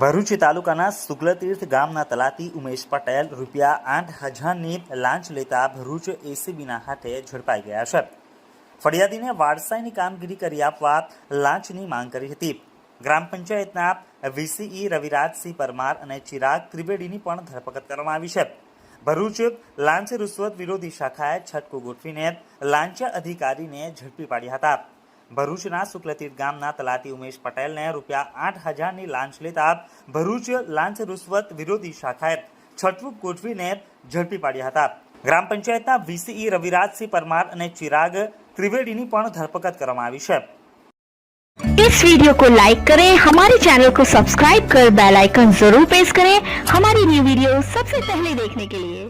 ભરૂચ તાલુકાના શુક્લતીર્થ ગામના તલાટી ઉમેશ પટેલ રૂપિયા આઠ હજારની લાંચ લેતા ભરૂચ એસીબીના હાથે ઝડપાઈ ગયા છે. ફરિયાદીને વારસાઈની કામગીરી કરી આપવા લાંચની માંગ કરી હતી. ગ્રામ પંચાયતના વીસીઈ રવિરાજસિંહ પરમાર અને ચિરાગ ત્રિવેદીની પણ ધરપકડ કરવામાં આવી છે. ભરૂચ લાંચ રૂશ્વત વિરોધી શાખાએ છટકું ગોઠવીને લાંચ અધિકારીને ઝડપી પાડ્યા હતા. ભરૂચના શુક્લતીર્થ ગામના તલાટી ઉમેશ પટેલને રૂપિયા આઠ હજારની લાંચ લેતા ભરૂચ લાંચ રૂશ્વત વિરોધી શાખાએ છટકું ગોઠવીને ઝડપી પાડ્યા હતા ગ્રામ પંચાયતના વીસીઈ રવિરાજસિંહ પરમાર અને ચિરાગ ત્રિવેદીની પણ ધરપકડ કરવામાં આવી છે इस वीडियो को लाइक करें हमारे चैनल को सब्सक्राइब कर बेल आइकन जरूर प्रेस करें हमारी न्यू वीडियो सबसे पहले देखने के लिए